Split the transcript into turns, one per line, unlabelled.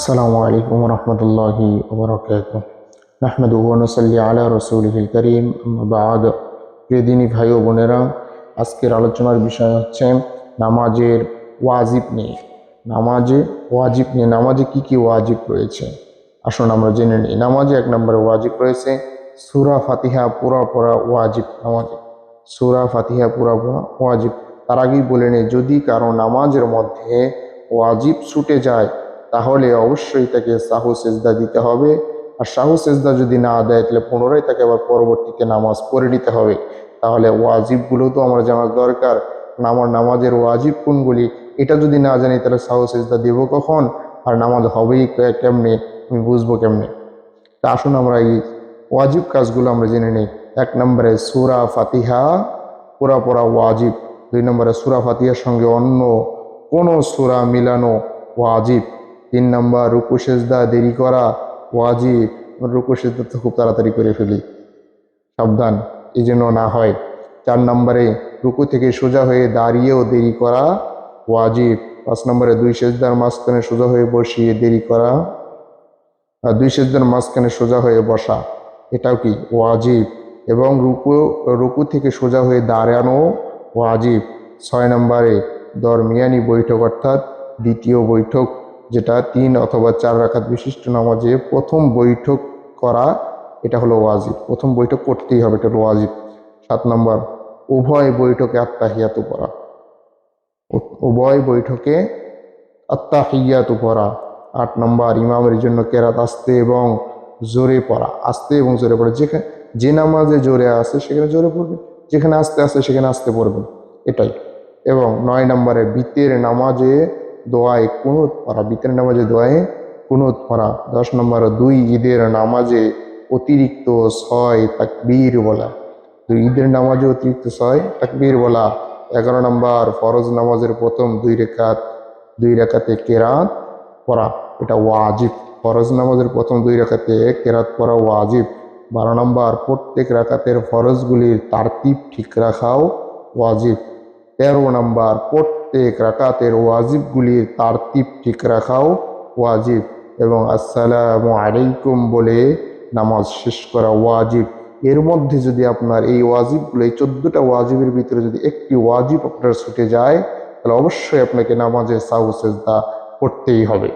আসসালামু আলাইকুম রহমতুল্লাহি ওবরাকাত। নাহমেদ ওয়ানসল্লি আলা রসুলহিল করিম বাদ। প্রিয় ভাই ও বোনেরা, আজকের আলোচনার বিষয় হচ্ছে নামাজের ওয়াজিব নিয়ে। নামাজে ওয়াজিব নিয়ে, নামাজে কি কি ওয়াজিব রয়েছে? আসুন আমরা জেনে নিই। নামাজে এক নম্বরে ওয়াজিব রয়েছে সুরা ফাতিহা পুরা পড়া ওয়াজিব নামাজে। সুরা ফাতিহা পুরা পড়া ওয়াজিব। তার আগেই বলে নেই, যদি কারও নামাজের মধ্যে ওয়াজিব ছুটে যায় তাহলে অবশ্যই তাকে সাহু সেজদা দিতে হবে। আর সাহু সেজদা যদি না দেয়, তাহলে পুনরায় তাকে আবার পরবর্তীতে নামাজ পড়ে নিতে হবে। তাহলে ওয়াজিবগুলো তো আমার জানার দরকার। আমার নামাজের ওয়াজিব কোনগুলি? এটা যদি না জানি, তাহলে সাহু সেজদা দেব কখন? আর নামাজ হবেই কেমনে? আমি বুঝব কেমনে? তা আসুন আমরা এই ওয়াজিব কাজগুলো আমরা জেনে নিই। এক নম্বরে সুরা ফাতিহা, পুরা পড়া ওয়াজিব। দুই নম্বরে সুরা ফাতিহার সঙ্গে অন্য কোনো সুরা মিলানো ওয়াজিব। তিন নম্বর, রুকু, সেজদা, দেরি করা, ওয়াজিব। রুকু, সেজদা তো খুব তাড়াতাড়ি করে ফেলি। সাবধান, এই জন্য না হয়। চার নম্বরে, রুকু থেকে সোজা হয়ে দাঁড়িয়েও দেরি করা, ওয়াজিব। পাঁচ নম্বরে, দুই সেজদার মাঝখানে সোজা হয়ে বসিয়ে দেরি করা, আর দুই সেজদার মাঝখানে সোজা হয়ে বসা, এটাও কি? ওয়াজিব। এবং রুকু রুকু থেকে সোজা হয়ে দাঁড়ানো, ওয়াজিব। ছয় নম্বরে, দরমিয়ানি বৈঠক, অর্থাৎ দ্বিতীয় বৈঠক যেটা তিন অথবা চার রাখাত বিশিষ্ট নামাজে প্রথম বৈঠক করা, এটা হলো ওয়াজিব। প্রথম বৈঠক করতেই হবে, এটা হলো ওয়াজিব। সাত নম্বর, উভয় বৈঠকে আত্মাহিয়াত পড়া। উভয় বৈঠকে আত্মাহিয়াত পড়া। আট নম্বর, ইমামের জন্য কেরাত, আসতে এবং জোরে পড়া। আসতে এবং জোরে পড়া। যেখানে যে নামাজে জোরে আসে, সেখানে জোরে পড়বে। যেখানে আস্তে আসে, সেখানে আসতে পড়বে। এটাই। এবং নয় নম্বরে, বিতের নামাজে দোয়ায় কুনুত পড়া বিতের নামাজে দোয়ায় কুনুত পড়া। দশ নম্বর, দুই ঈদের নামাজে অতিরিক্ত ছয় তাকবীর বলা। দুই ঈদের নামাজে অতিরিক্ত ছয় তাকবীর বলা। এগারো নম্বর, ফরজ নামাজের প্রথম দুই রেখাত, দুই রেখাতে কেরাত পড়া, এটা ওয়াজিব। ফরজ নামাজের প্রথম দুই রাকাতে কেরাত পড়া ওয়াজিব। বারো নম্বর, প্রত্যেক রাকাতের ফরজগুলির তারতিব ঠিক রাখাও ওয়াজিব। তেরো নম্বর, প্রত্যেক রাকাতের ওয়াজিবগুলির তারতিব ঠিক রাখাও ওয়াজিব এবং আসসালামু আলাইকুম বলে নামাজ শেষ করা ওয়াজিব। এর মধ্যে যদি আপনার এই ওয়াজিবগুলো, এই চোদ্দোটা ওয়াজিবের ভিতরে যদি একটি ওয়াজিব আপনার ছুটে যায়, তাহলে অবশ্যই আপনাকে নামাজের সাউসেজদা করতেই হবে।